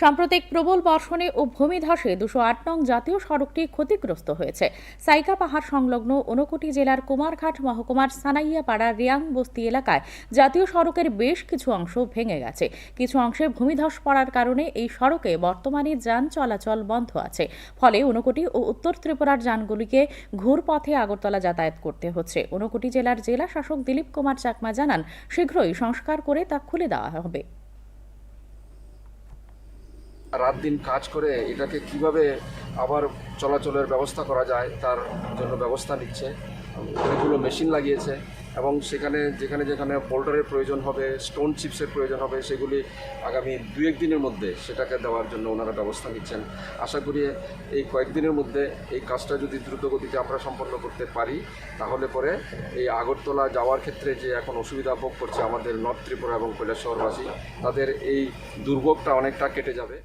সাম্প্রতিক প্রবল বর্ষণে ও ভূমিধসে দুশো আট নং জাতীয় সড়কটি ক্ষতিগ্রস্ত হয়েছে। সাইকা পাহাড় সংলগ্ন ঊনকোটি জেলার কুমারঘাট মহকুমার সানাইয়াপাড়া রিয়াং বস্তি এলাকায় জাতীয় সড়কের বেশ কিছু অংশ ভেঙে গেছে। কিছু অংশে ভূমিধস পড়ার কারণে এই সড়কে বর্তমানে যান চলাচল বন্ধ আছে। ফলে ঊনকোটি ও উত্তর ত্রিপুরার যানগুলিকে ঘুরপথে আগরতলা যাতায়াত করতে হচ্ছে। ঊনকোটি জেলার জেলা শাসক দিলীপ কুমার চাকমা জানান, শীঘ্রই সংস্কার করে তা খুলে দেওয়া হবে। রাত দিন কাজ করে এটাকে কীভাবে আবার চলাচলের ব্যবস্থা করা যায় তার জন্য ব্যবস্থা নিচ্ছে। অনেকগুলো মেশিন লাগিয়েছে এবং সেখানে যেখানে যেখানে বোল্ডারের প্রয়োজন হবে, স্টোন চিপসের প্রয়োজন হবে, সেগুলি আগামী দু এক দিনের মধ্যে সেটাকে দেওয়ার জন্য ওনারা ব্যবস্থা নিচ্ছেন। আশা করি এই কয়েকদিনের মধ্যে এই কাজটা যদি দ্রুত গতিতে আমরা সম্পন্ন করতে পারি, তাহলে পরে এই আগরতলা যাওয়ার ক্ষেত্রে যে এখন অসুবিধা ভোগ করছে আমাদের নর্থ ত্রিপুরা এবং কৈলাস শহরবাসী তাদের এই দুর্ভোগটা অনেকটা কেটে যাবে।